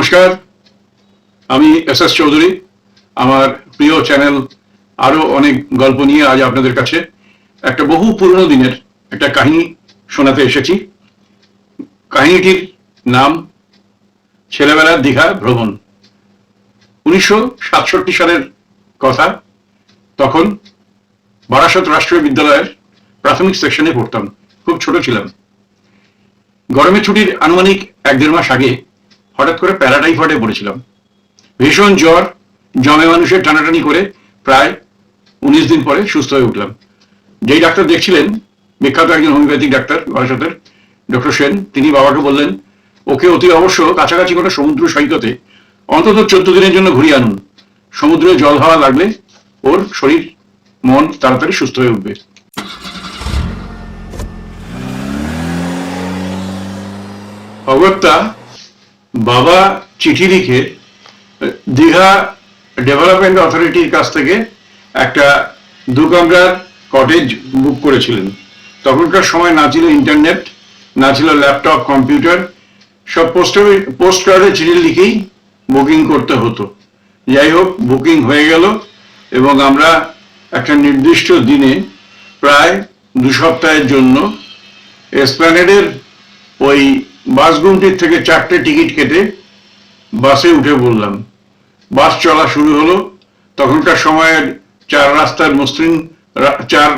নমস্কার। আমি S S Chowdhury. আমার প্রিয় চ্যানেল আরও অনেক গল্প নিয়ে আজ আপনাদের কাছে একটা বহু পুরনো দিনের একটা কাহিনী শোনাতে এসেছি। কাহিনীটির নাম ছেলেবেলার দীঘা ভ্রমণ। উনিশশো সাতষট্টি সালের কথা। তখন বারাসত রাষ্ট্রীয় বিদ্যালয়ের প্রাথমিক সেকশনে পড়তাম। খুব ছোট ছিলাম। গরমের ছুটির আনুমানিক এক দেড় মাস আগে হঠাৎ করে প্যারাটাইফয়েডে পড়েছিলাম। ভীষণ জ্বর, জমে মানুষের টানাটানি করে প্রায় উনিশ দিন পরে সুস্থ হয়ে উঠলাম। যেই ডাক্তার দেখছিলেন, বিখ্যাত একজন হোমিওপ্যাথিক ডাক্তার বারাসতের ডক্টর সেন, তিনি বাবাকে বললেন, ওকে অতি অবশ্য কাছাকাছি কোনো সমুদ্র সৈকতে অন্তত চোদ্দ দিনের জন্য ঘুরিয়ে আনুন। সমুদ্রে জল হাওয়া লাগলে ওর শরীর, মন তাড়াতাড়ি সুস্থ হয়ে উঠবে। অগত্যা বাবা চিঠি লিখে দীঘা ডেভেলপমেন্ট অথরিটির কাছ থেকে একটা দু কামরার কটেজ বুক করেছিলেন। তখনকার সময় না ছিল ইন্টারনেট না ছিল ল্যাপটপ কম্পিউটার সব পোস্টে পোস্ট কার্ডে চিঠি লিখেই বুকিং করতে হতো। যাই হোক বুকিং হয়ে গেল এবং আমরা একটা নির্দিষ্ট দিনে প্রায় দু সপ্তাহের জন্য এসপ্ল্যানেডের ওই বাসগুমটির থেকে চারটে টিকিট কেটে বাসে উঠে বললাম বাস চলা শুরু হলো। তখনকার সময়ের চার রাস্তার মসৃণ চার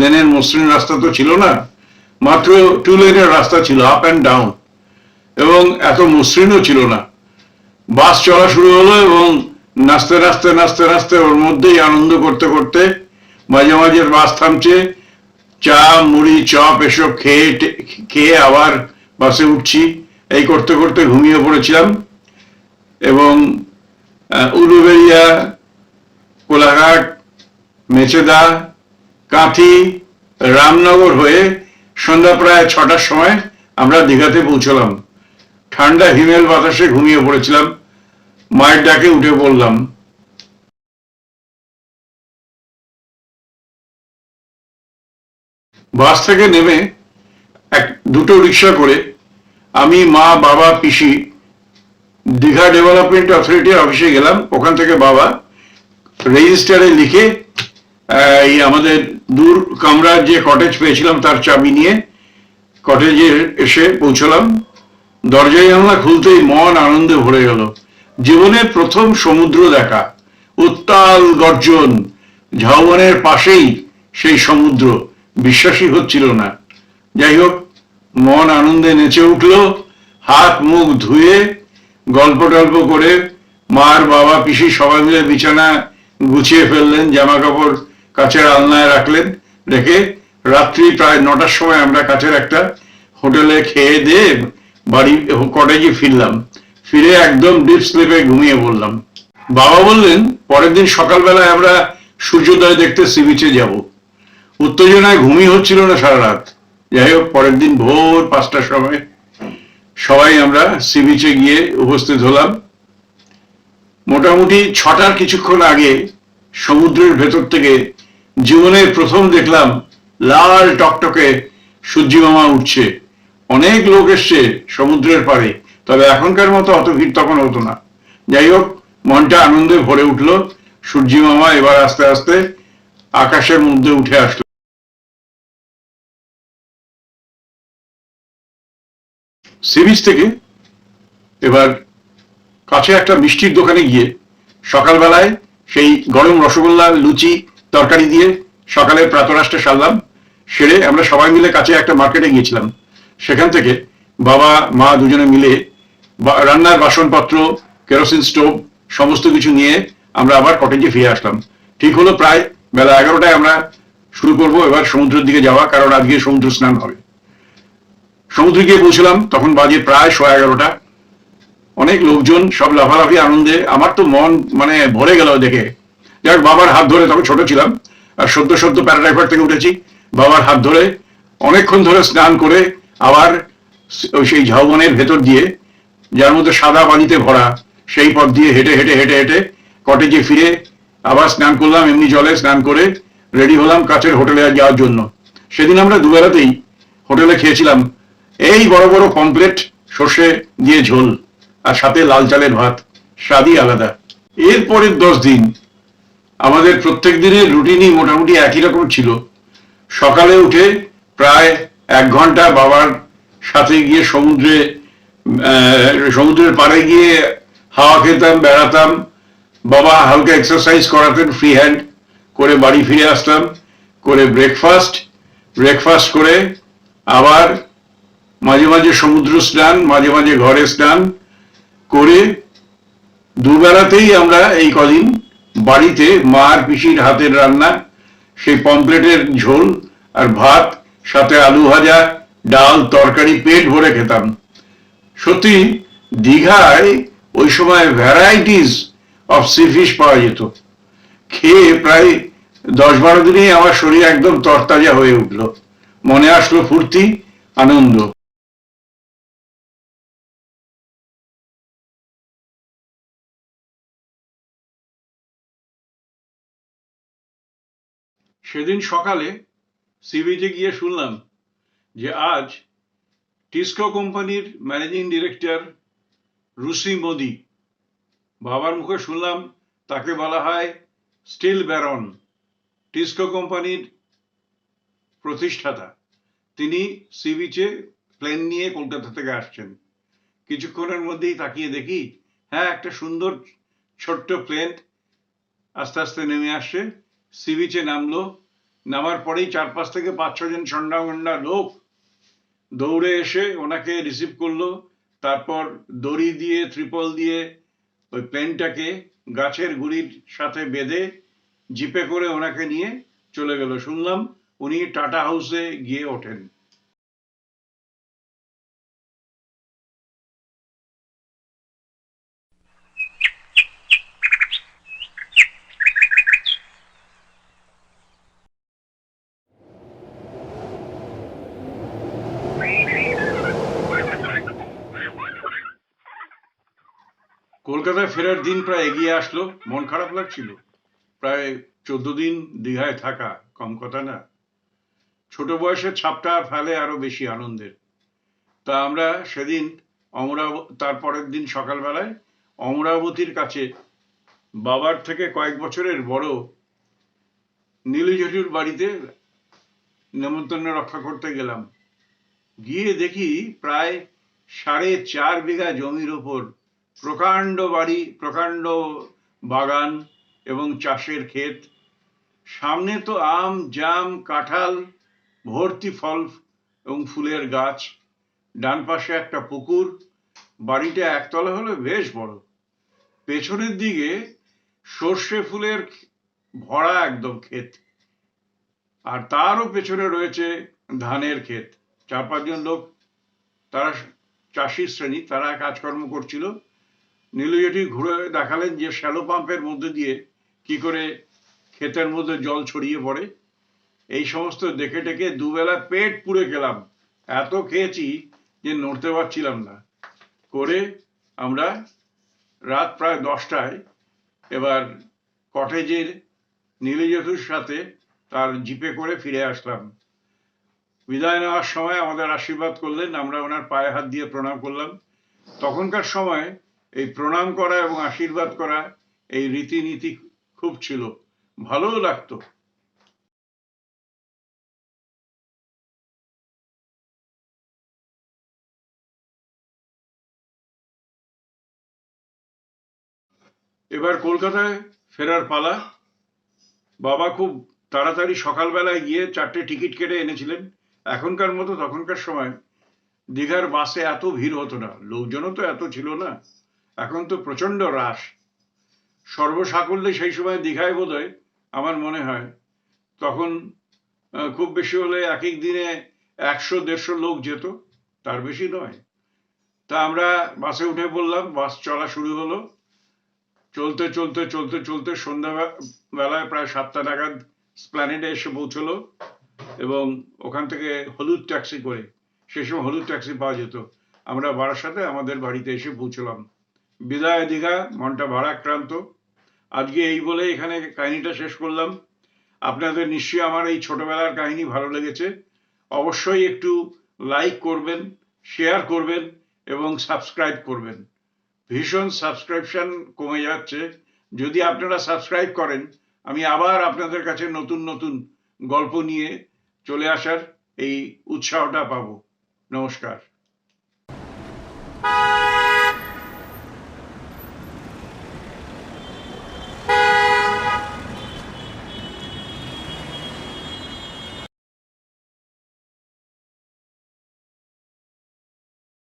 লেনের মসৃণ রাস্তা তো ছিল না, মাত্র টু লেনের রাস্তা ছিল আপ অ্যান্ড ডাউন এবং এত মসৃণও ছিল না। বাস চলা শুরু হলো এবং নাচতে নাচতে নাচতে নাচতে ওর মধ্যেই আনন্দ করতে করতে মাঝে মাঝে বাস থামছে। চা, মুড়ি, চপ, এসব খেয়ে খেয়ে আবার বাসে উঠছি। এই করতে করতে ঘুমিয়ে পড়েছিলাম এবং আহ, উলুবেড়িয়া কোলাঘাট মেচেদা কাঁথি রামনগর হয়ে সন্ধ্যা প্রায় ছটার সময় আমরা দীঘাতে পৌঁছলাম। ঠান্ডা হিমেল বাতাসে ঘুমিয়ে পড়েছিলাম। মায়ের ডাকে উঠে পড়লাম। বাস থেকে নেমে এক, দুটো রিক্সা করে আমি মা, বাবা, পিসি, দীঘা ডেভেলপমেন্ট অথরিটির অফিসে গেলাম। ওখান থেকে বাবা রেজিস্টারে লিখে এই আমাদের দূর কামরার যে কটেজ পেয়েছিলাম তার চাবি নিয়ে কটেজে এসে পৌঁছলাম। দরজায় জানলা খুলতেই মন আনন্দে ভরে গেল। জীবনের প্রথম সমুদ্র দেখা, উত্তাল গর্জন, ঝাউবনের পাশেই সেই সমুদ্র। বিশ্বাসই হচ্ছিল না। যাই হোক মন আনন্দে নেচে উঠল, হাত মুখ ধুয়ে গল্প টল্প করে মার বাবা পিসি সবাই মিলে বিছানা গুছিয়ে ফেললেন জামা কাপড় কাছের আলনায় রাখলেন, রেখে রাত্রি প্রায় নটার সময় আমরা কাছের একটা হোটেলে খেয়ে দিয়ে বাড়ি, কটেজে ফিরলাম। ফিরে একদম ডিপ স্লিপে ঘুমিয়ে পড়লাম। বাবা বললেন, পরের দিন সকালবেলায় আমরা সূর্যোদয় দেখতে সি বিচে যাব। উত্তেজনায় ঘুমই হচ্ছিল না সারা রাত। যাই হোক, পরের দিন ভোর পাঁচটার সময় সবাই আমরা সি বিচে গিয়ে উপস্থিত হলাম। মোটামুটি ছটার কিছুক্ষণ আগে সমুদ্রের ভেতর থেকে জীবনের প্রথম দেখলাম, লাল টকটকে সূর্যি মামা উঠছে। অনেক লোক এসছে সমুদ্রের পাড়ে, তবে এখনকার মতো অত ভিড় তখন হতো না। যাই হোক, মনটা আনন্দে ভরে উঠল। সূর্যি মামা এবার আস্তে আস্তে আকাশের মধ্যে উঠে আসলো। সি বিচ থেকে এবার কাছে একটা মিষ্টির দোকানে গিয়ে সকালবেলায় সেই গরম রসগোল্লা, লুচি, তরকারি দিয়ে সকালে প্রাতরাষ্ট্রে সারলাম, সেরে আমরা সবাই মিলে কাছে একটা মার্কেটে গিয়েছিলাম। সেখান থেকে বাবা, মা দুজনে মিলে রান্নার বাসনপত্র, কেরোসিন স্টোভ সমস্ত কিছু নিয়ে আমরা আবার কটেজে ফিরে আসলাম। ঠিক হলো প্রায় বেলা এগারোটায় আমরা শুরু করব এবার সমুদ্রের দিকে যাওয়া, কারণ আজকে সমুদ্র স্নান হবে। সমুদ্রে গিয়ে পৌঁছলাম, তখন বাজে প্রায় সোয়া এগারোটা। অনেক লোকজন, সব লাফালাফি আনন্দে, আমার তো মন মানে ভরে গেল দেখে। যাক, বাবার হাত ধরে তখন ছোট ছিলাম, আর সদ্য সদ্য প্যারাডাইভার থেকে উঠেছি। বাবার হাত ধরে অনেকক্ষণ ধরে স্নান করে আবার ওই সেই ঝাউবনের ভেতর দিয়ে, যার মধ্যে সাদা পানিতে ভরা, সেই পথ দিয়ে হেঁটে হেঁটে হেঁটে হেঁটে কটেজে ফিরে আবার স্নান করলাম, এমনি জলে স্নান করে রেডি হলাম কাছের হোটেলে যাওয়ার জন্য। সেদিন আমরা দুবেলাতেই হোটেলে খেয়েছিলাম এই বড় বড় কমপ্লেট সর্ষে দিয়ে ঝোল, আর সাথে লাল চালের ভাত, স্বাদই আলাদা। এরপরের দশ দিন, আমাদের প্রত্যেক দিনের রুটিনই মোটামুটি একই রকম ছিল। সকালে উঠে প্রায় এক ঘণ্টা বাবার সাথে গিয়ে সমুদ্রে সমুদ্রের পাড়ে গিয়ে হাওয়া খেতাম, বেড়াতাম। বাবা হালকা এক্সারসাইজ করাতেন ফ্রি হ্যান্ড করে বাড়ি ফিরে আসতাম, করে ব্রেকফাস্ট ব্রেকফাস্ট করে আবার মাঝে মাঝে সমুদ্র স্নান, মাঝে মাঝে ঘরে স্নান করে দুবেলাতেই আমরা এই কদিন বাড়িতে মা আর পিসির হাতের রান্না, সেই পমপ্লেটের ঝোল আর ভাত, সাথে আলু ভাজা, ডাল, তরকারি, পেট ভরে খেতাম। সত্যি দীঘায় ওই সময় ভ্যারাইটিস অফ সি ফিশ পাওয়া যেত। খেয়ে প্রায় দশ বারো দিনেই আমার শরীর একদম তরতাজা হয়ে উঠল। মনে আসলো ফুর্তি, আনন্দ। সেদিন সকালে সিবিতে গিয়ে শুনলাম যে আজ টিস্কো কোম্পানির ম্যানেজিং ডিরেক্টর রুসি মোদি। বাবার মুখে শুনলাম তাকে বলা হয় স্টিল ব্যারন টিস্কো কোম্পানির প্রতিষ্ঠাতা। তিনি সি বিচে প্লেন নিয়ে কলকাতা থেকে আসছেন। কিছুক্ষণের মধ্যেই তাকিয়ে দেখি হ্যাঁ একটা সুন্দর ছোট্ট প্লেন আস্তে আস্তে নেমে আসছে। সি বিচে নামলো। নামার পরেই চার পাঁচ থেকে পাঁচ ছজন সন্ডা গন্ডা লোক দৌড়ে এসে ওনাকে রিসিভ করল। তারপর দড়ি দিয়ে, ত্রিপল দিয়ে ওই প্লেনটাকে গাছের গুড়ির সাথে বেঁধে জিপে করে ওনাকে নিয়ে চলে গেল। শুনলাম উনি টাটা হাউসে গিয়ে ওঠেন। কলকাতায় ফেরার দিন প্রায় এগিয়ে আসলো, মন খারাপ লাগছিল। প্রায় চোদ্দ দিন দীঘায় থাকা, কম কথা না। ছোট বয়সের ছাপটা ফেলে আরও বেশি আনন্দের। তা আমরা সেদিন অমরাব, তার পরের দিন সকালবেলায় অমরাবতীর কাছে, বাবার থেকে কয়েক বছরের বড় নীলু জেঠুর বাড়িতে নেমন্তন্ন রক্ষা করতে গেলাম। গিয়ে দেখি প্রায় সাড়ে চার বিঘা জমির ওপর প্রকাণ্ড বাড়ি, প্রকাণ্ড বাগান এবং চাষের ক্ষেত। সামনে তো আম, জাম, কাঁঠাল, ভর্তি ফল এবং ফুলের গাছ। ডান পাশে একটা পুকুর। বাড়িটা একতলা হলে বেশ বড়। পেছনের দিকে সর্ষে ফুলের ভরা একদম ক্ষেত। আর তারও পেছনে রয়েছে ধানের ক্ষেত। চার পাঁচজন লোক, তারা চাষি শ্রেণি, তারা কাজকর্ম করছিল। নীলু জেঠি ঘুরে দেখালেন যে শ্যালো পাম্পের মধ্যে দিয়ে কি করে ক্ষেতের মধ্যে জল ছড়িয়ে পড়ে। এই সমস্ত দেখে টেকে দুবেলা পেট পুড়ে গেলাম। এত খেয়েছি যে নড়তে পারছিলাম না। করে আমরা রাত প্রায় দশটায় এবার কটেজের নীলু জেঠুর সাথে তার জিপে করে ফিরে আসলাম। বিদায় নেওয়ার সময় আমাদের আশীর্বাদ করলেন, আমরা ওনার পায়ে হাত দিয়ে প্রণাম করলাম। তখনকার সময় এই প্রণাম করা এবং আশীর্বাদ করা এই রীতিনীতি খুব ছিল। ভালোও লাগতো। এবার কলকাতায় ফেরার পালা। বাবা খুব তাড়াতাড়ি সকালবেলায় গিয়ে চারটে টিকিট কেটে এনেছিলেন। এখনকার মতো তখনকার সময় দীঘার বাসে এত ভিড় হতো না। লোকজনও তো এত ছিল না। এখন তো প্রচণ্ড হ্রাস সর্বসাকল্যে সেই সময় দীঘায় বোধ আমার মনে হয়। তখন খুব বেশি হলে এক এক দিনে একশো, দেড়শো লোক যেত, তার বেশি নয়। তা আমরা বাসে উঠে বললাম বাস চলা শুরু হলো। চলতে চলতে চলতে চলতে সন্ধ্যা বেলায় প্রায় সাতটা নাগাদ স্প্ল্যানেডে এসে পৌঁছলো এবং ওখান থেকে হলুদ ট্যাক্সি করে, সে সময় হলুদ ট্যাক্সি পাওয়া যেত। আমরা বারাসাতে আমাদের বাড়িতে এসে পৌঁছলাম। বিদায় দীঘা, মনটা ভারাক্রান্ত। আজকে এই বলে এখানে কাহিনীটা শেষ করলাম। আপনাদের নিশ্চয়ই আমার এই ছোটবেলার কাহিনী ভালো লেগেছে। অবশ্যই একটু লাইক করবেন, শেয়ার করবেন এবং সাবস্ক্রাইব করবেন। ভীষণ সাবস্ক্রিপশন কমে যাচ্ছে। যদি আপনারা সাবস্ক্রাইব করেন, আমি আবার আপনাদের কাছে নতুন নতুন গল্প নিয়ে চলে আসার এই উৎসাহটা পাবো। নমস্কার।